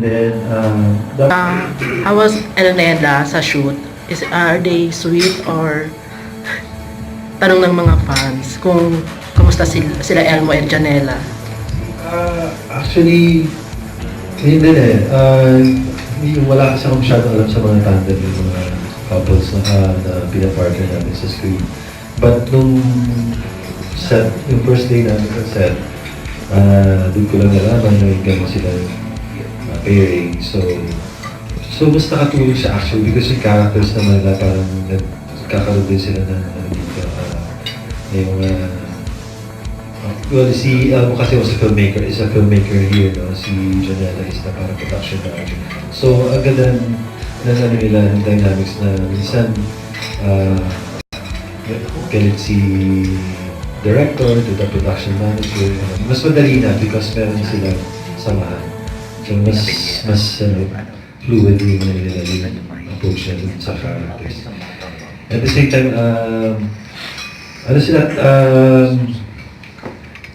Then, uh, Um, how was Elneda sa shoot? Is, are they sweet or tanong ng mga fans kung kamusta sila, sila Elmo and Janela? uh, actually, hindi din eh. Uh, hindi, wala kasi akong masyadong alam sa mga tandem yung mga couples na, uh, na pinapartner namin sa screen. But nung set, yung first day namin sa set, uh, doon ko lang nalaman na yung gano'n sila pairing. So, so mas nakatulong siya actually because yung characters naman na parang nagkakaroon din sila ng ano dito, uh, yung uh, Well, si Elmo kasi was a filmmaker, is a filmmaker here, no? Si Janela is na parang production manager. So, ang ganda ng ano nila, ng dynamics na minsan, uh, galit si director to the production manager. Mas madali na because meron sila samahan. So, mas, mas uh, fluid yung nila yung approach nila sa characters. At the same time, um, ano sila, um,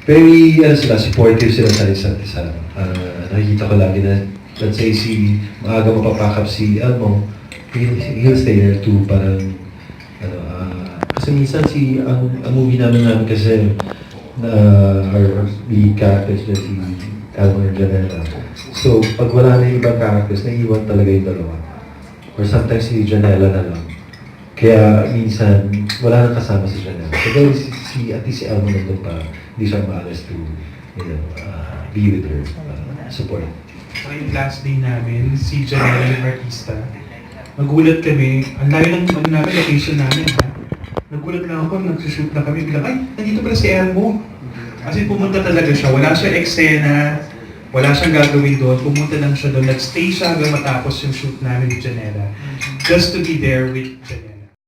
very, ano sila, supportive sila sa isa't isa. Uh, nakikita ko lagi na, let's say, si, maaga mapapakap si Elmo, he'll, he'll stay there too, parang, ano, ah, kasi minsan si, ang, ang movie namin namin kasi, na, our lead characters na si Elmo and Janela. So, pag wala na yung ibang characters, naiiwan talaga yung dalawa. Or sometimes si Janela na lang. Kaya minsan, wala nang kasama si Janelle. So dahil si, si, at least si Elmo nandun pa, hindi siya maalas to, you know, uh, be with her, uh, support. Saka yung last day namin, si Janela yung artista. Nagulat kami, ang layo ng ano namin, location namin ha. Nagulat lang ako, nagsushoot na kami, bigla, ay, nandito pala si Elmo. Kasi pumunta talaga siya, wala siya eksena, wala siyang gagawin doon, pumunta lang siya doon, nagstay siya hanggang matapos yung shoot namin ni Janela. Just to be there with Janela.